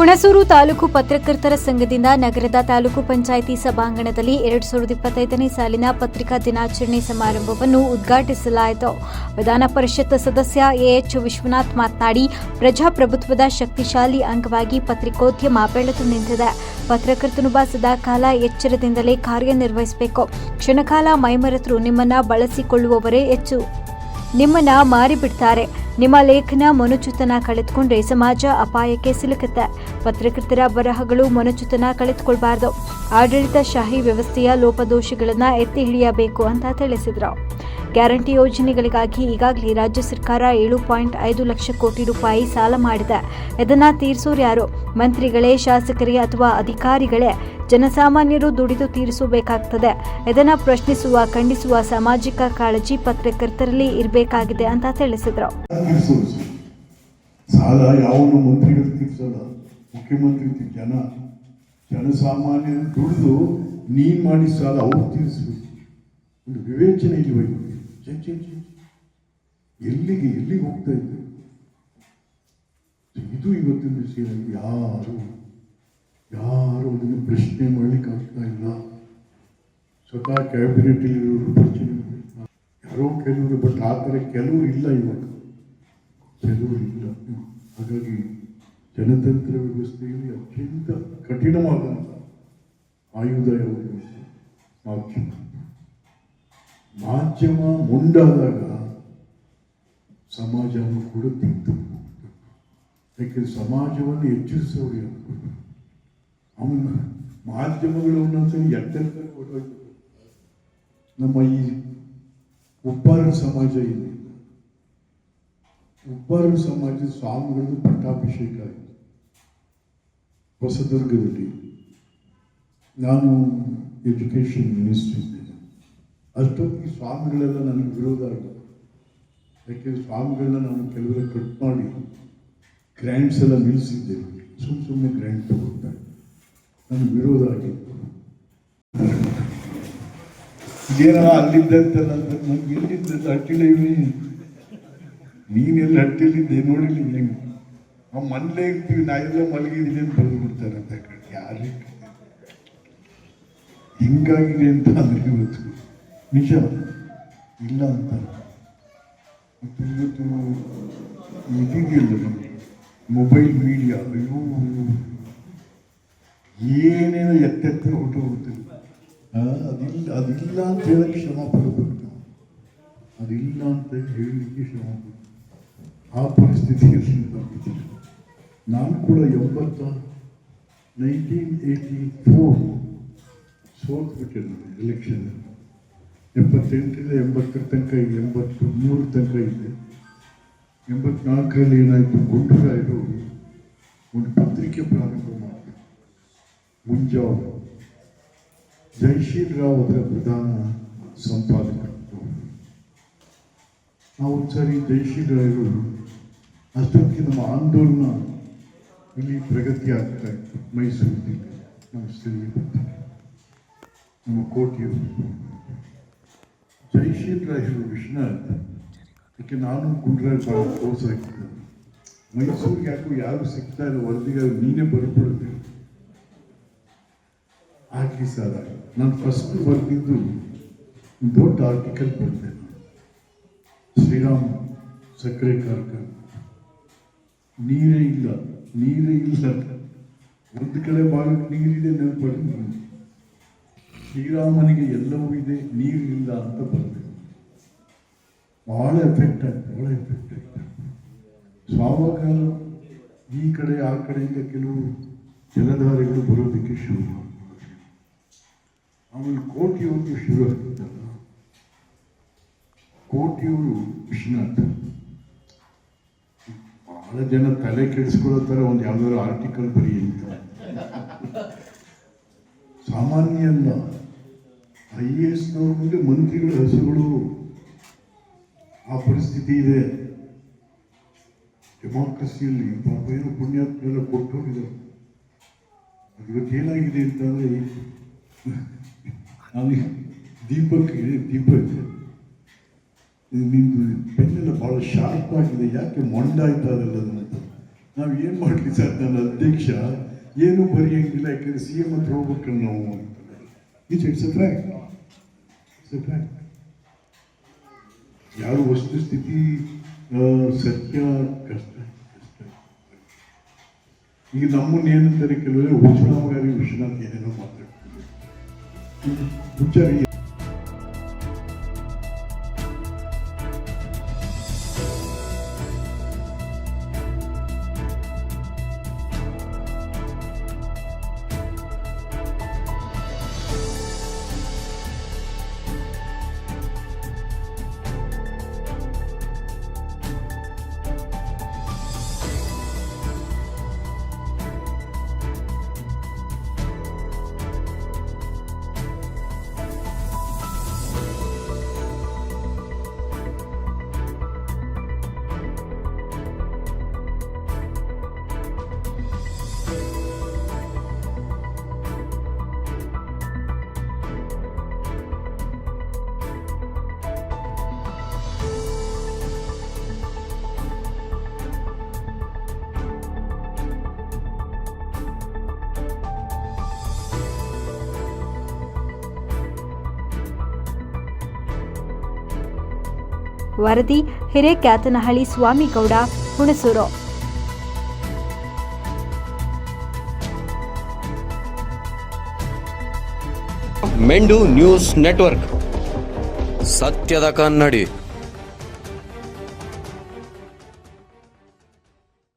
ಹುಣಸೂರು ತಾಲೂಕು ಪತ್ರಕರ್ತರ ಸಂಘದಿಂದ ನಗರದ ತಾಲೂಕು ಪಂಚಾಯಿತಿ ಸಭಾಂಗಣದಲ್ಲಿ ಎರಡ್ ಸಾವಿರದ ಇಪ್ಪತ್ತೈದನೇ ಸಾಲಿನ ಪತ್ರಿಕಾ ದಿನಾಚರಣೆ ಸಮಾರಂಭವನ್ನು ಉದ್ಘಾಟಿಸಲಾಯಿತು. ವಿಧಾನ ಪರಿಷತ್ ಸದಸ್ಯ ಎಎಚ್ ವಿಶ್ವನಾಥ್ ಮಾತನಾಡಿ, ಪ್ರಜಾಪ್ರಭುತ್ವದ ಶಕ್ತಿಶಾಲಿ ಅಂಗವಾಗಿ ಪತ್ರಿಕೋದ್ಯಮ ಬೆಳೆದು ನಿಂತಿದೆ. ಪತ್ರಕರ್ತನೊಬ್ಬ ಸದಾಕಾಲ ಎಚ್ಚರದಿಂದಲೇ ಕಾರ್ಯನಿರ್ವಹಿಸಬೇಕು. ಕ್ಷಣಕಾಲ ಮೈಮರೆತರು ನಿಮ್ಮನ್ನ ಬಳಸಿಕೊಳ್ಳುವವರೇ ಹೆಚ್ಚು. ನಿಮ್ಮನ್ನ ಮಾರಿಬಿಡ್ತಾರೆ. ನಿಮ್ಮ ಲೇಖನ ಮನುಚುತನ ಕಳೆದುಕೊಂಡ್ರೆ ಸಮಾಜ ಅಪಾಯಕ್ಕೆ ಸಿಲುಕುತ್ತೆ. ಪತ್ರಕರ್ತರ ಬರಹಗಳು ಮನುಚುತನ ಕಳೆದುಕೊಳ್ಬಾರ್ದು. ಆಡಳಿತಶಾಹಿ ವ್ಯವಸ್ಥೆಯ ಲೋಪದೋಷಗಳನ್ನ ಎತ್ತಿ ಹಿಡಿಯಬೇಕು ಅಂತ ತಿಳಿಸಿದರು. ಗ್ಯಾರಂಟಿ ಯೋಜನೆಗಳಿಗಾಗಿ ಈಗಾಗಲೇ ರಾಜ್ಯ ಸರ್ಕಾರ ಏಳು ಪಾಯಿಂಟ್ ಐದು ಲಕ್ಷ ಕೋಟಿ ರೂಪಾಯಿ ಸಾಲ ಮಾಡಿದೆ. ಇದನ್ನು ತೀರಿಸೋರು ಯಾರು? ಮಂತ್ರಿಗಳೇ, ಶಾಸಕರೇ ಅಥವಾ ಅಧಿಕಾರಿಗಳೇ? ಜನಸಾಮಾನ್ಯರು ದುಡಿದು ತೀರಿಸಬೇಕಾಗ್ತದೆ. ಇದನ್ನ ಪ್ರಶ್ನಿಸುವ, ಖಂಡಿಸುವ ಸಾಮಾಜಿಕ ಕಾಳಜಿ ಪತ್ರಕರ್ತರಲ್ಲಿ ಇರಬೇಕಾಗಿದೆ ಅಂತ ತಿಳಿಸಿದರು. ಸಾಲ ಮಂತ್ರಿಗಳು ತೀರಿಸಲ್ಲ. ಮುಖ್ಯಮಂತ್ರಿ ತೀರ್- ಜನ, ಜನಸಾಮಾನ್ಯರು ದುಡಿದು ಮಾಡಿ ಸಾಲ ಅವ್ರು ತೀರಿಸಬೇಕು. ಒಂದು ವಿವೇಚನೆ. ಎಲ್ಲಿಗೆ ಎಲ್ಲಿಗೆ ಹೋಗ್ತಾ ಇದ್ದೆ? ಇದು ಇವತ್ತಿನ ವಿಷಯ. ಯಾರು ಯಾರು ಅದನ್ನು ಪ್ರಶ್ನೆ ಮಾಡ್ಲಿಕ್ಕೆ ಆಗ್ತಾ ಇಲ್ಲ. ಸ್ವತಃ ಕ್ಯಾಬಿನೆಟ್ ಇರೋರು ಪ್ರಶ್ನೆ ಯಾರೋ ಕೆಲವರು ಬಟ್ ಆ ಥರ ಕೆಲವರು ಇಲ್ಲ ಇವಾಗ. ಕೆಲವರು ಇಲ್ಲ. ಹಾಗಾಗಿ ಜನತಂತ್ರ ವ್ಯವಸ್ಥೆಯಲ್ಲಿ ಅತ್ಯಂತ ಕಠಿಣವಾದಂಥ ಆಯುಧ ಯಾವುದು ಮಾಧ್ಯಮ. ಮಾಧ್ಯಮ ಮುಂಡಾದಾಗ ಸಮಾಜವನ್ನು ಕೂಡ ತಿಂತು ಯಾಕೆಂದರೆ ಸಮಾಜವನ್ನು ಹೆಚ್ಚಿಸೋರು ಯಾರು ಅವನ ಮಾಧ್ಯಮಗಳು ಎತ್ತೆತ್ತ ಹೊರಟೋಯ್ತು ನಮ್ಮ ಈ ಉಪ್ಪಾರ ಸಮಾಜ ಇದೆ ಉಪ್ಪಾರ ಸಮಾಜದ ಸ್ವಾಮಿಗಳದ್ದು ಪಟ್ಟಾಭಿಷೇಕ ಆಯಿತು. ಹೊಸದುರ್ಗದಲ್ಲಿ. ನಾನು ಎಜುಕೇಷನ್ ಮಿನಿಸ್ಟ್ರಿ ಇದ್ದೇನೆ. ಅಷ್ಟೊತ್ತಿಗೆ ಸ್ವಾಮಿಗಳೆಲ್ಲ ನನಗೆ ವಿರೋಧ ಆಗಿದೆ ಯಾಕೆಂದರೆ ಸ್ವಾಮಿಗಳನ್ನ ನಾನು ಕೆಲವರ ಕಟ್ ಮಾಡಿ ಗ್ರ್ಯಾಂಡ್ಸ್ ಎಲ್ಲ ನಿಲ್ಲಿಸಿದ್ದೇನೆ. ಸುಮ್ಮ ಸುಮ್ಮನೆ ಗ್ರ್ಯಾಂಡ್ ತಗೊಳ್ತಾರೆ ನನಗೆ ಆಗಿತ್ತು ಏನೋ ಅಲ್ಲಿದ್ದಂತ ಅಂತ ನಂಗೆ ಎಲ್ಲಿದ್ದ ಹಟ್ಟಿಲ ಇವನಿ ನೀನೆಲ್ಲ ಹಟ್ಟಿಲಿದ್ದೆ ನೋಡಿಲ್ಲ ನೀನು ಆ ಮನೇಲೆ ಇರ್ತೀವಿ, ನಾ ಎಲ್ಲ ಮಲಗಿದ್ದೀನಿ ಅಂತ ಬರೆದು ಬಿಡ್ತಾರೆ ಅಂತ ಕಡೆ ಯಾರು ಹಿಂಗಾಗಿದೆ ಅಂತ ಅಂದ್ರೆ ಇವತ್ತು. ನಿಜ? ಇಲ್ಲ ಅಂತ. ಇವತ್ತು ಇದಿದೆಯಲ್ಲ ಮೊಬೈಲ್ ಮೀಡಿಯಾ. ಅಯ್ಯೋ. ಏನೇನೋ ಎತ್ತೆತ್ತ ಹೊಟ್ಟು ಹೋಗ್ತಿಲ್ಲ ಆ, ಅದಿಲ್ಲ ಅದಿಲ್ಲ ಅಂತ ಹೇಳಕ್ಕೆ ಶ್ರಮ ಪಡಬೇಕು ನಾವು. ಅದಿಲ್ಲ ಅಂತ ಹೇಳಲಿಕ್ಕೆ ಶ್ರಮ ಆ ಪರಿಸ್ಥಿತಿಯಲ್ಲಿ ನಾವಿದ್ದೀವಿ ನಾನು ಕೂಡ ಎಂಬತ್ತ ನೈನ್ಟೀನ್ ಏಯ್ಟಿ ಫೋರ್ ಸೋತ್ಬಿಟ್ಟೆ ನಾನು ಎಲೆಕ್ಷನ್ ಎಪ್ಪತ್ತೆಂಟರಿಂದ ಎಂಬತ್ತರ ತನಕ ಇದೆ ಎಂಬತ್ತು ಮೂರು ತನಕ ಇದೆ. ಎಂಬತ್ನಾಲ್ಕರಲ್ಲಿ ಏನಾಯಿತು ಗುಂಡೂರಾಯರು ಒಂದು ಪತ್ರಿಕೆ ಪ್ರಾರಂಭ ಮಾಡಿದ್ರು ಮುಂಜಾವು ಜೈಶೀಲ್ ರಾವ್ ಅದರ ಪ್ರಧಾನ ಸಂಪಾದಕರು ನಾವು ಒಂದ್ಸರಿ ಜೈಶೀಲ್ ರಾಯರು ಅಷ್ಟೊತ್ತಿಗೆ ನಮ್ಮ ಆಂದೋಲನ ಇಲ್ಲಿ ಪ್ರಗತಿ ಆಗ್ತಾ ಇತ್ತು. ಮೈಸೂರಿನಲ್ಲಿ ನಮ್ಮ ಸ್ಥಳೀಯ ನಮ್ಮ ಕೋಟೆಯವರು. ಜೈಶೀಲ್ ರಾಯರು ವಿಶ್ವನಾಥ್. ಅದಕ್ಕೆ ನಾನು ಗುಂಡ್ರಾಯ್ ಭಾಳ ಆಗಿದ್ದೆ ಮೈಸೂರಿಗೆ ಯಾಕೋ ಯಾರು ಸಿಗ್ತಾ ಇಲ್ಲ ವರದಿಗೆ ನೀನೇ ಬರ್ಬಿಡುತ್ತೆ ಹಾಕಿ ಸರ್, ನಾನು ಫಸ್ಟ್ ಬರೆದಿದ್ದು ದೊಡ್ಡ ಆರ್ಟಿಕಲ್ ಬರ್ತೇನೆ ಶ್ರೀರಾಮ್ ಸಕ್ಕರೆ ಕಾರ್ಖಾನೆ. ನೀರೇ ಇಲ್ಲ ನೀರೇ ಇಲ್ಲ ಒಂದು ಕಡೆ ಭಾಗಕ್ಕೆ ನೀರಿದೆ ನೆನಪಡಿ ಶ್ರೀರಾಮನಿಗೆ ಎಲ್ಲವೂ ಇದೆ, ನೀರು ಇಲ್ಲ ಅಂತ ಬರ್ತೇನೆ ಭಾಳ ಎಫೆಕ್ಟ್ ಆಯ್ತು, ಭಾಳ ಎಫೆಕ್ಟ್ ಆಯ್ತು. ಸ್ವಾವಾಗ ಈ ಕಡೆ, ಆ ಕಡೆಯಿಂದ ಕೆಲವು ಜಲಧಾರೆಗಳು ಬರೋದಕ್ಕೆ ಶುರು ಕೋಟಿಯವ್ರಿಗೆ ಶುರು ಆಗ್ತದಲ್ಲ ಕೋಟಿಯವರು ವಿಶ್ವನಾಥ್. ಬಹಳ ಜನ ತಲೆ ಕೆಡಿಸ್ಕೊಳ್ಳೋ ಥರ ಒಂದು ಯಾವ್ದಾದ್ರು ಆರ್ಟಿಕಲ್ ಬರೀ ಅಂತ. ಸಾಮಾನ್ಯ ಅಲ್ಲ ಐ ಎ ಎಸ್ನವ್ರ ಮುಂದೆ ಮಂತ್ರಿಗಳ ಹೆಸರುಗಳು ಆ ಪರಿಸ್ಥಿತಿ ಇದೆ. ಡೆಮಾಕ್ರಸಿಯಲ್ಲಿ ಪಾಪ ಏನೋ ಪುಣ್ಯಾತ್ಮೆಲ್ಲ ಕೊಟ್ಟು ಹೋಗಿದ್ದಾರೆ ಅದು ಇವತ್ತು ಏನಾಗಿದೆ ಅಂತಂದ್ರೆ ನಾನು ದೀಪಕ್ ದೀಪಕ್. ನಿಮ್ಮದು ಪೆನ್ನೆಲ್ಲ ಬಹಳ ಶಾರ್ಪ್ ಆಗಿದೆ. ಯಾಕೆ ಮೊಂಡ ಇರಲ್ಲ ಅಂತ ನಾವು ಏನು ಮಾಡಲಿ ಸರ್ ನನ್ನ ಅಧ್ಯಕ್ಷ? ಏನು ಬರೆಯಂಗಿಲ್ಲ, ಯಾಕಂದ್ರೆ ಸಿ ಎಂ ಹತ್ರ ಹೋಗ್ಬೇಕಲ್ಲ ನಾವು ಅಂತ. ಇಟ್ಸ್ ಇಟ್ಸ್ ಯಾವ ವಸ್ತುಸ್ಥಿತಿ ಸತ್ಯ, ಕಷ್ಟ ಕಷ್ಟ. ಈಗ ನಮ್ಮನ್ನ ಏನಂತಾರೆ ಕೆಲವರು ಉಷ್ಣಾಮಗಾರಿ ವಿಶ್ವನಾಥ್ ಏನೇನೋ ಮಾತಾಡ್ತಾರೆ. 문자를 ವರದಿ ಹಿರೇಕ್ಯಾತನಹಳ್ಳಿ ಸ್ವಾಮಿಗೌಡ ಹುಣಸೂರು. ಮೆಂಡು ನ್ಯೂಸ್ ನೆಟ್ವರ್ಕ್. ಸತ್ಯದ ಕನ್ನಡಿ.